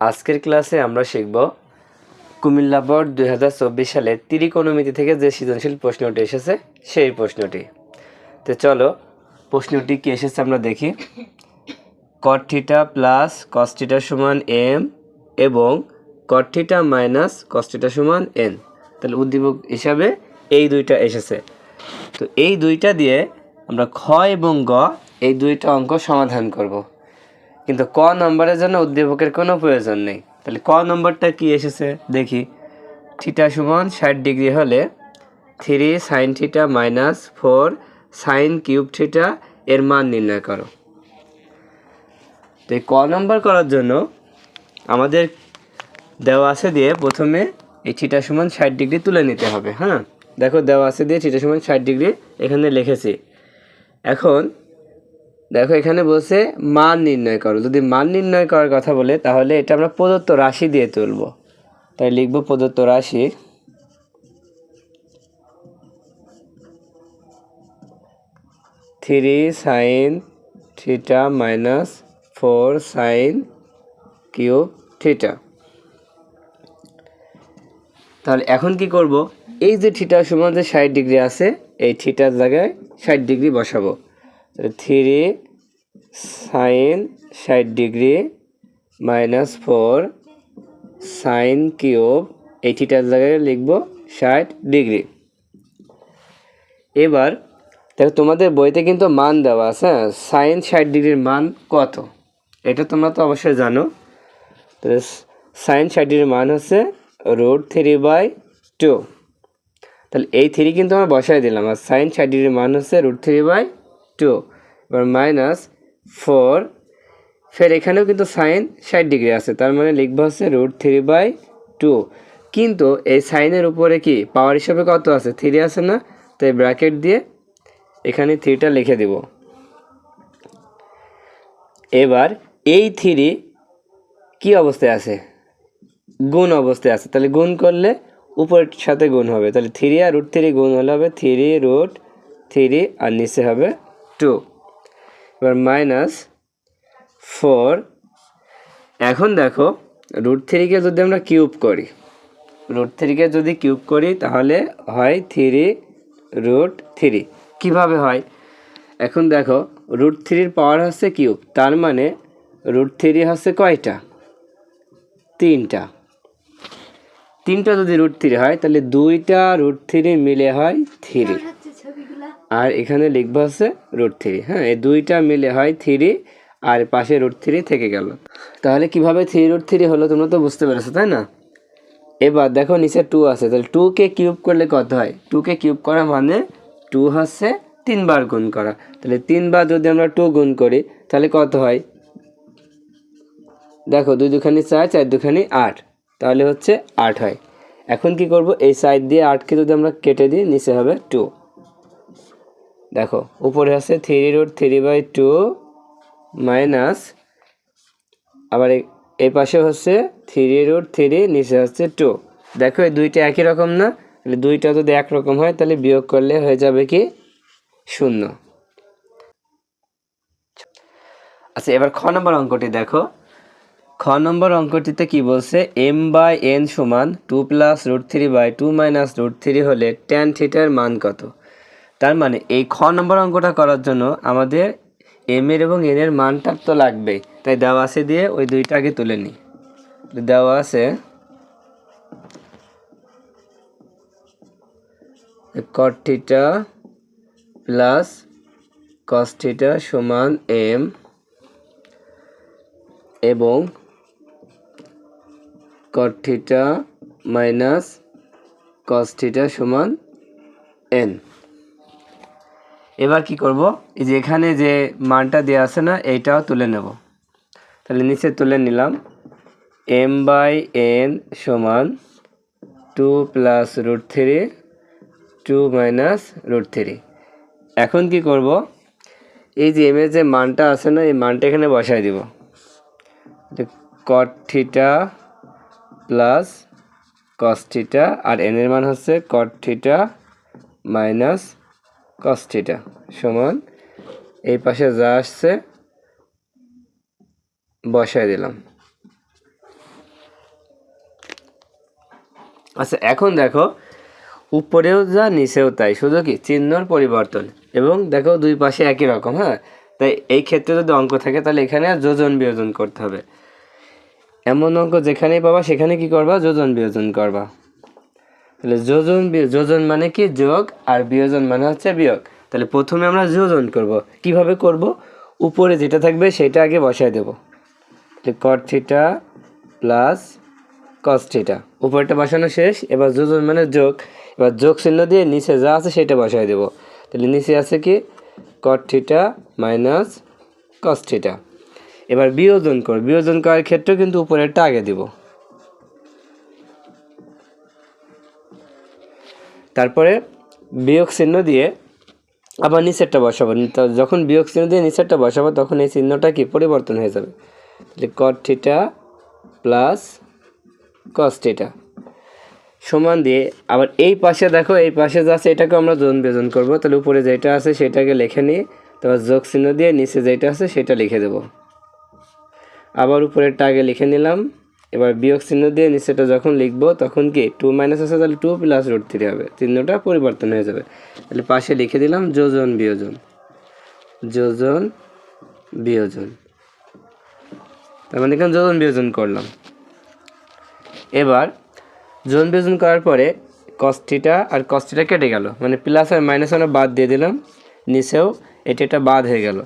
আজকের ক্লাসে আমরা শিখব কুমিল্লা বোর্ড দুই হাজার চব্বিশ সালে ত্রিকোণমিতি থেকে যে সৃজনশীল প্রশ্নটি এসেছে, সেই প্রশ্নটি। তো চলো, প্রশ্নটি কি এসেছে আমরা দেখি। কটথিটা প্লাস কস্টিটা সমান এম এবং কটথিটা মাইনাস কস্টিটা সমান এন তাহলে উদ্দীপক হিসাবে এই দুইটা এসেছে। তো এই দুইটা দিয়ে আমরা খ এবং গ, এই দুইটা অঙ্ক সমাধান করব। কিন্তু ক নম্বরের জন্য উদ্দীপকের কোনো প্রয়োজন নেই। তাহলে ক নম্বরটা কি এসেছে? দেখি। থিটা সমান ষাট ডিগ্রি হলে three sine theta minus four sine cube theta এর মান নির্ণয় করো। তো এই ক নম্বর করার জন্য আমাদের দেওয়া আছে দিয়ে প্রথমে এই থিটা সমান ষাট ডিগ্রি তুলে নিতে হবে হ্যাঁ? দেখো দেওয়া আছে দিয়ে থিটা সমান ষাট ডিগ্রি এখানে লিখেছি। এখন দেখো, এখানে বলছে মান নির্ণয় করো। যদি মান নির্ণয় করার কথা বলে, তাহলে এটা আমরা প্রদত্ত রাশি দিয়ে তুলব। তাই লিখব প্রদত্ত রাশি। Three sine theta minus four sine cube theta. তাহলে এখন কি করব? এই যে থিটার সমান যে ষাট ডিগ্রি আছে, এই থিটার জায়গায় ষাট ডিগ্রি বসাবো। থ্রি সাইন ষাট degree minus four sine cube, এই থিটার জায়গায় লিখব ষাট ডিগ্রি। এবার, দেখো তোমাদের বইতে কিন্তু মান দেওয়া আছে হ্যাঁ? সাইন ষাট ডিগ্রির মান কত? এটা তোমরা তো অবশ্যই জানো। তাহলে সাইন ষাট ডিগ্রির মান হচ্ছে রুট থ্রি বাই টু। তাহলে এই থ্রি কিন্তু আমরা বসাই দিলাম, আর সাইন ষাট ডিগ্রির মান হচ্ছে রুট থ্রি বাই টু এবার মাইনাস ফোর ফের এখানেও কিন্তু সাইন ষাট ডিগ্রি আছে, তার মানে লিখব হচ্ছে রুট থ্রি বাই টু কিন্তু এই সাইনের উপরে কি পাওয়ার হিসাবে কত আছে? থ্রি আছে না? তো এই ব্র্যাকেট দিয়ে এখানে থ্রিটা লিখে দেব। এবার এই থ্রি কি অবস্থায় আছে? গুণ অবস্থায় আছে। তাহলে গুণ করলে উপরের সাথে গুণ হবে। তাহলে থ্রি আর রুট থ্রি গুণ হলে হবে থ্রি রুট থ্রি আর নিচে হবে টু। এবার মাইনাস ফোর এখন দেখো রুট থ্রিকে যদি আমরা কিউব করি রুট থ্রিকে যদি কিউব করি, তাহলে হয় থ্রি রুট থ্রি কীভাবে হয়? এখন দেখো রুট থ্রির পাওয়ার হচ্ছে কিউব তার মানে রুট থ্রি হচ্ছে কয়টা? তিনটা। তিনটা যদি রুট থ্রি হয়, তাহলে দুইটা রুট থ্রি মিলে হয় থ্রি আর এখানে লিখব হচ্ছে রুট থ্রি হ্যাঁ এই দুইটা মিলে হয় থ্রি আর পাশে রুট থ্রি থেকে গেল। তাহলে কীভাবে থ্রি রুট থ্রি হলো তোমরা তো বুঝতে পেরেছ, তাই না? এবার দেখো নিচে টু আছে, তাহলে টুকে কিউব করলে কত হয়? টুকে কিউব করা মানে টু হচ্ছে তিনবার গুণ করা। তাহলে তিনবার যদি আমরা টু গুণ করি, তাহলে কত হয়? দেখো দুই দুখানি চার চার দুখানি আট, তাহলে হচ্ছে আট হয়। এখন কি করব? এই সাইড দিয়ে আটকে যদি আমরা কেটে দিই, নিচে হবে টু দেখো, উপরে আছে three root three by two minus, আবার এই- পাশে হচ্ছে থ্রি রুট থ্রি নিচে হচ্ছে টু। দেখো, এই দুইটা একই রকম না? তাহলে দুইটা যদি একরকম হয়, তাহলে বিয়োগ করলে হয়ে যাবে কি? শূন্য। আচ্ছা এবার খ নম্বর অঙ্কটি দেখো। খ নম্বর অঙ্কটিতে কি বলছে? এম বাই এন সমান two plus root three by two minus root three হলে ট্যান থিটার মান কত? তার মানে এই খ নম্বর অঙ্কটা করার জন্য আমাদের এম এর এবং এন এর মানটা তো লাগবেই। তাই দেওয়া আছে দিয়ে ওই দুইটা আগে তুলে নিই। দেওয়া আছে cot theta plus cos theta সমান এম এবং cot theta minus cos theta সমান এন এবার কি করব? এই যে এখানে যে মানটা দেওয়া আছে না, এইটাও তুলে নেব। তাহলে নিচে তুলে নিলাম। এম বাই এন সমান two plus root three two minus root three এখন কি করব? এই যে এম এর যে মানটা আছে না, এই মানটা এখানে বসাই দিব। Cot theta plus cos theta আর এন এর মান হচ্ছে কট থিটা মাইনাস কস সমান, এই পাশে যা আসছে বসায় দিলাম। আচ্ছা এখন দেখো, উপরেও যা, নিচেও তাই, শুধু কি? চিহ্নর পরিবর্তন। এবং দেখো, দুই পাশে একই রকম হ্যাঁ? তাই এই ক্ষেত্রে যদি অঙ্ক থাকে, তাহলে এখানে আর যোজন বিয়োজন করতে হবে। এমন অঙ্ক যেখানেই পাবা, সেখানে কি করবা? যোজন বিয়োজন করবা। তাহলে যোজন যোজন মানে কি? যোগ আর বিয়োজন মানে হচ্ছে বিয়োগ। তাহলে প্রথমে আমরা যোজন করব। কীভাবে করব? উপরে যেটা থাকবে সেটা আগে বসায় দেব। Cot theta plus cos theta উপরটা বসানো শেষ, এবার যোজন মানে যোগ। এবার যোগ চিহ্ন দিয়ে নিচে যা আছে সেটা বসায় দেব। তাহলে নিচে আছে কি? Cot theta minus cos theta এবার বিয়োজন কর। বিয়োজন করার ক্ষেত্রেও কিন্তু উপরেরটা আগে দিব। তারপরে বিয়োগ চিহ্ন দিয়ে আবার নিচেরটা বসাবো। তো যখন বিয়োগ চিহ্ন দিয়ে নিচেরটা বসাবো, তখন এই চিহ্নটা কি? পরিবর্তন হয়ে যাবে। তাহলে কট থিটা প্লাস কস সমান দিয়ে আবার এই পাশে দেখো, এই পাশে যা আছে এটাকে আমরা যোজন বিয়োজন করব। তাহলে উপরে যেটা আছে, সেটাকে লিখে নিই তারপর যোগ চিহ্ন দিয়ে নিচে যেটা আছে, সেটা লিখে দেবো। আবার উপরেরটা আগে লিখে নিলাম। এবার বিয়োগ চিহ্ন দিয়ে নিচেটা যখন লিখব, তখন কি টু মাইনাস আছে, তাহলে টু প্লাস রুট থ্রি হবে। চিহ্নটা পরিবর্তন হয়ে যাবে। তাহলে পাশে লিখে দিলাম যোজন বিয়োজন। যোজন বিয়োজন। তার মানে এখানে যোজন বিয়োজন করলাম। এবার যোজন বিয়োজন করার পরে কস্টিটা আর কস্টিটা কেটে গেল। মানে প্লাস আর মাইনাস আমরা বাদ দিয়ে দিলাম। নিচেও এটা বাদ হয়ে গেল।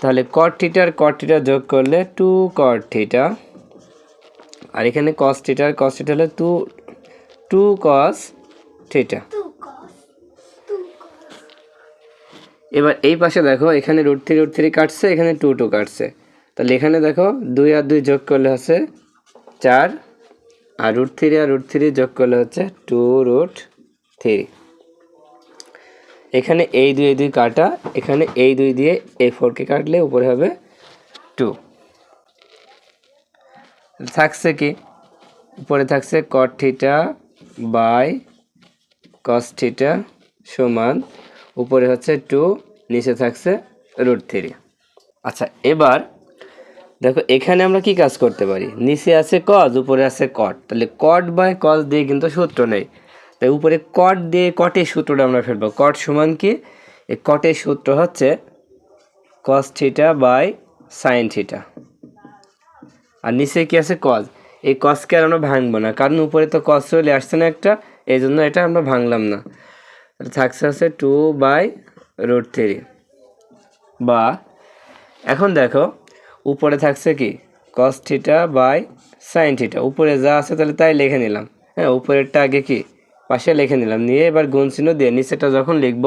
তাহলে কট থিটা আর কট থিটা যোগ করলে টু কট থিটা আর এখানে কস থিটা আর কস থিটা হলে টু টু কস থিটা এবার এই পাশে দেখো এখানে রুট থ্রি রুট থ্রি কাটছে এখানে টু টু কাটছে। তাহলে এখানে দেখো দুই আর দুই যোগ করলে হচ্ছে চার আর রুট থ্রি আর রুট থ্রি যোগ করলে হচ্ছে টু রুট থ্রি এখানে এই দুই দুই কাটা এখানে এই দুই দিয়ে এই ফোরকে কাটলে উপরে হবে টু থাকছে কি? উপরে থাকছে cot theta by cos theta সমান, উপরে হচ্ছে টু নিচে থাকছে রুট থ্রি আচ্ছা এবার দেখো, এখানে আমরা কি কাজ করতে পারি? নিচে আছে কজ উপরে আছে কট তাহলে কট বাই কজ দিয়ে কিন্তু সূত্র নেই। তাই উপরে কট দিয়ে কটের সূত্রটা আমরা ফেলব। কট সমান কি? এই কটের সূত্র হচ্ছে cos theta by sine theta আর নিচে কি আছে কজ এই কজকে আর আমরা ভাঙবো না, কারণ উপরে তো কজ চলে আসছে না একটা এই জন্য এটা আমরা ভাঙলাম না। থাকছে আছে টু বাই রুট থ্রি বা, এখন দেখো, উপরে থাকছে কি? Cos theta by sine theta উপরে যা আছে তাহলে তাই লিখে নিলাম। হ্যাঁ উপরেরটা আগে কি? পাশে লিখে নিলাম। নিয়ে এবার গুণ চিহ্ন দিয়ে নিচেটা যখন লিখব,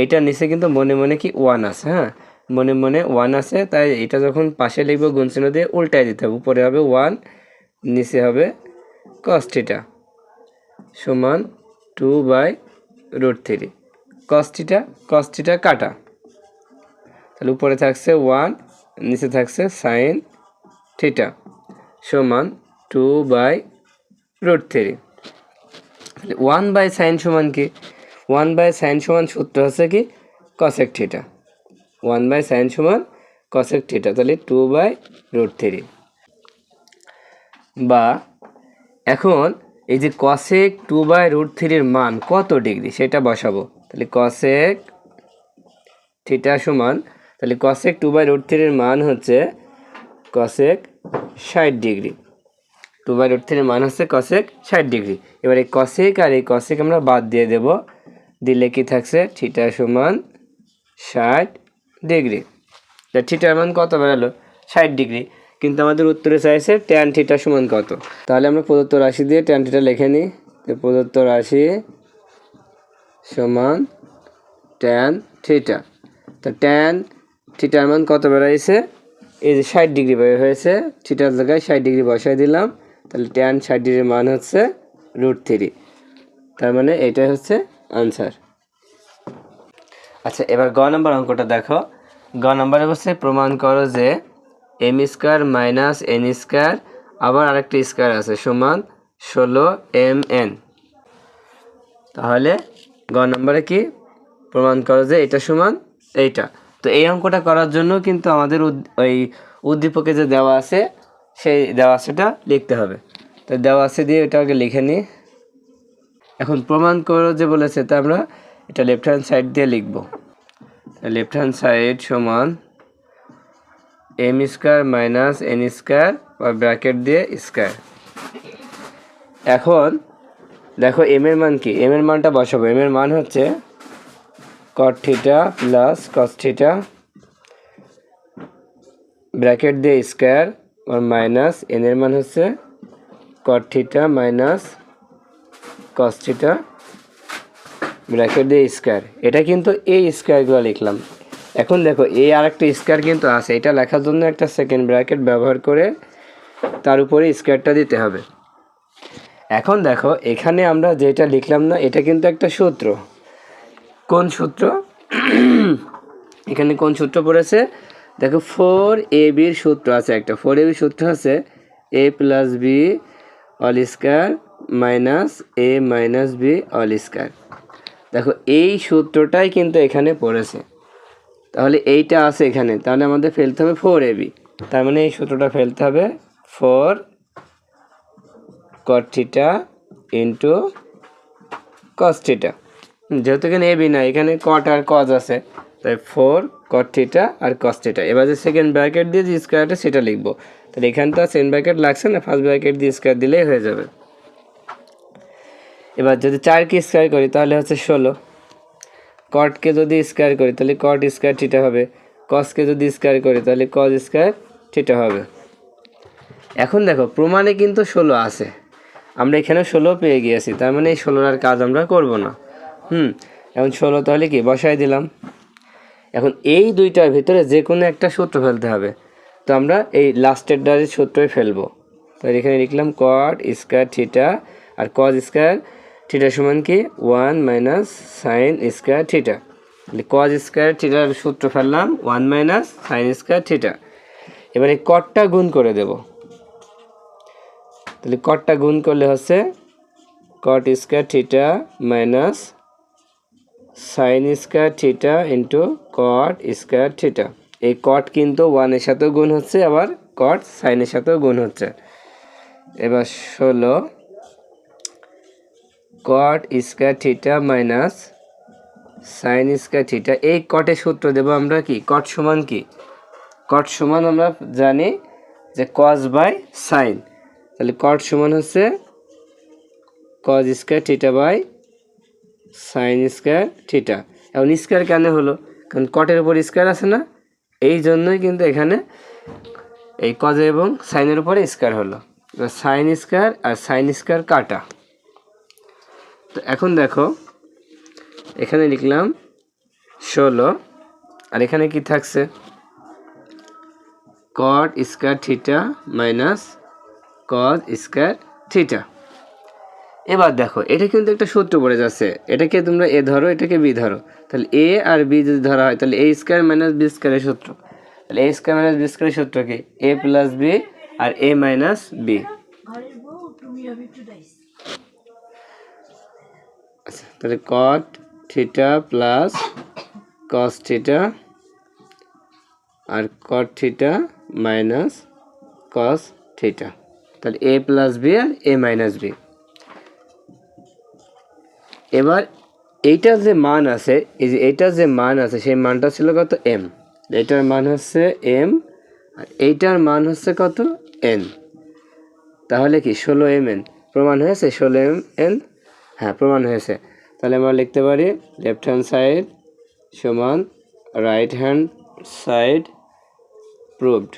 এইটার নিচে কিন্তু মনে মনে কি ওয়ান আছে হ্যাঁ? মনে মনে ওয়ান আছে, তাই এটা যখন পাশে লিখব গুণ চিহ্ন দিয়ে উল্টায় দিতে হবে। উপরে হবে ওয়ান নিচে হবে কস থিটা সমান two by root three cos theta cos theta কাটা। তাহলে উপরে থাকছে ওয়ান নিচে থাকছে সাইন থিটা সমান two by root three one by sine সমান কি? ওয়ান বাই সাইন সমান সূত্র হচ্ছে কি? Cosec theta one by sine সমান কসেক থিটা তাহলে টু বাই রুট থ্রি বা এখন এই যে কসেক টু বাই রুট থ্রির মান কত ডিগ্রি, সেটা বসাবো। তাহলে কসেক থিটা সমান, তাহলে কসেক টু বাই রুট থ্রির মান হচ্ছে কসেক ষাট ডিগ্রি। টু বাই রুট থ্রির মান হচ্ছে কসেক ষাট ডিগ্রি। এবার এই কসেক আর এই কসেক আমরা বাদ দিয়ে দেব। দিলে কি থাকছে? থিটা সমান ষাট ডিগ্রি তা থিটার মান কত বেরালো ষাট ডিগ্রি কিন্তু আমাদের উত্তরে চাইছে ট্যান থিটা সমান কত? তাহলে আমরা প্রদত্ত রাশি দিয়ে ট্যান থিটা লিখে নিই। তো প্রদত্ত রাশি সমান ট্যান থিটা তো ট্যান থিটার মান কত বেড়াইছে? এই যে ষাট ডিগ্রি হয়েছে থিটার জায়গায় ষাট ডিগ্রি বসাই দিলাম। তাহলে ট্যান ষাট ডিগ্রির মান হচ্ছে রুট থ্রি তার মানে এটাই হচ্ছে আনসার আচ্ছা এবার গ নম্বর অঙ্কটা দেখো। গ নম্বরে হচ্ছে প্রমাণ করো যে m square minus n square, আবার আরেকটা স্কোয়ার আছে, সমান ষোলো এম এন। তাহলে গ নম্বরে কি? প্রমাণ করো যে এটা সমান এইটা। তো এই অঙ্কটা করার জন্য কিন্তু আমাদের ওই উদ্দীপকে যে দেওয়া আছে, সেই দেওয়া আছেটা লিখতে হবে। তো দেওয়া আছে দিয়ে এটা আগে লিখে নিই এখন প্রমাণ করো যে বলেছে তা আমরা এটা লেফট হ্যান্ড সাইড দিয়ে লিখব। লেফট হ্যান্ড সাইড সমান m square minus n square বা ব্র্যাকেট দিয়ে স্কোয়ার এখন দেখো এম এর মান কি? এম এর মানটা বসাবো। এম এর মান হচ্ছে cot theta plus cos theta bracket দিয়ে স্কোয়ার আর মাইনাস এন এর মান হচ্ছে cot theta minus cos theta bracket দিয়ে স্কোয়ার এটা কিন্তু এই স্কোয়ারগুলো লিখলাম। এখন দেখো এই আর একটা স্কোয়ার কিন্তু আছে। এটা লেখার জন্য একটা সেকেন্ড ব্র্যাকেট ব্যবহার করে তার উপরে স্কোয়ারটা দিতে হবে। এখন দেখো, এখানে আমরা যেটা লিখলাম না, এটা কিন্তু একটা সূত্র। কোন সূত্র? এখানে কোন সূত্র পড়েছে? দেখো ফোর এ বির সূত্র আছে একটা। ফোর এ বির সূত্র আছে a plus b whole square minus a minus b whole square দেখো, এই সূত্রটাই কিন্তু এখানে পড়েছে। তাহলে এইটা আছে এখানে, তাহলে আমাদের ফেলতে হবে ফোর এবি তার মানে এই সূত্রটা ফেলতে হবে four cot theta into cos theta যেহেতু এখানে এবি না এখানে কট আর কজ আছে, তাই ফোর কট থিটা আর কস থিটা এবার যে সেকেন্ড ব্র্যাকেট দিয়ে যে স্কোয়ারটা সেটা লিখব। তাহলে এখানটা সেকেন্ড ব্র্যাকেট লাগছে না ফার্স্ট ব্র্যাকেট দিয়ে স্কোয়ার দিলেই হয়ে যাবে। এবার যদি চারকে স্কোয়ার করি, তাহলে হচ্ছে ষোলো। কটকে যদি স্কোয়ার করি, তাহলে কট স্কোয়ার থিটা হবে। কসকে যদি স্কোয়ার করি, তাহলে কজ স্কোয়ার থিটা হবে। এখন দেখো, প্রমাণে কিন্তু ষোলো আছে। আমরা এখানে ষোলো পেয়ে গিয়েছি, তার মানে এই ষোলোর আর কাজ আমরা করব না। হুম, এখন ষোলো তাহলে কি? বসাই দিলাম। এখন এই দুইটার ভিতরে যে কোনো একটা সূত্র ফেলতে হবে। তো আমরা এই লাস্টের ডারের সূত্রই ফেলব। তাহলে এখানে লিখলাম কট স্কোয়ার থিটা আর কজ স্কোয়ার থিটা সমান কি? One minus sine square theta. তাহলে কজ স্কোয়ার থিটার সূত্র ফেললাম, one minus sine square theta. এবার কটটা গুণ করে দেবো। তাহলে কটটা গুণ করলে হচ্ছে cot square theta minus sine square theta into cot square theta. এই কট কিন্তু ওয়ানের সাথেও গুণ হচ্ছে, আবার কট সাইনের সাথেও গুণ হচ্ছে। এবার ষোলো cot square theta minus sine square theta এই কটের সূত্র দেবো আমরা কি? কট সমান কি? কট সমান আমরা জানি যে কস বাই সাইন তাহলে কট সমান হচ্ছে cos square theta by sine square theta এখন স্কোয়ার কেন হলো? কারণ কটের উপর স্কোয়ার আছে না? এই জন্যই কিন্তু এখানে এই কজ এবং সাইনের উপরে স্কোয়ার হলো। সাইন স্কোয়ার আর সাইন স্কোয়ার কাটা। তো এখন দেখো, এখানে লিখলাম ষোলো, আর এখানে কি থাকছে? Cot square theta minus cos square theta এবার দেখো, এটা কিন্তু একটা সূত্র পড়ে যাচ্ছে। এটাকে তোমরা এ ধরো, এটাকে বি ধরো। তাহলে এ আর বি যদি ধরা হয়, তাহলে এ স্কোয়ার মাইনাস বি স্কোয়ারের সূত্র। তাহলে এ স্কোয়ার মাইনাস বি স্কোয়ারের সূত্র কি? এ প্লাস বি আর এ মাইনাস বি। তাহলে cot theta plus cos theta আর cot theta minus cos theta তাহলে এ প্লাস বি আর এ মাইনাস বি এবার এইটার যে মান আছে, এই যে এইটার যে মান আছে, সেই মানটা ছিল কত? এম এটার মান হচ্ছে এম আর এইটার মান হচ্ছে কত? এন তাহলে কি? ষোলো এম এন প্রমাণ হয়েছে? ষোলো এম এন হ্যাঁ প্রমাণ হয়েছে। তাহলে আমরা লিখতে পারি লেফট হ্যান্ড সাইড সমান রাইট হ্যান্ড সাইড প্রুভড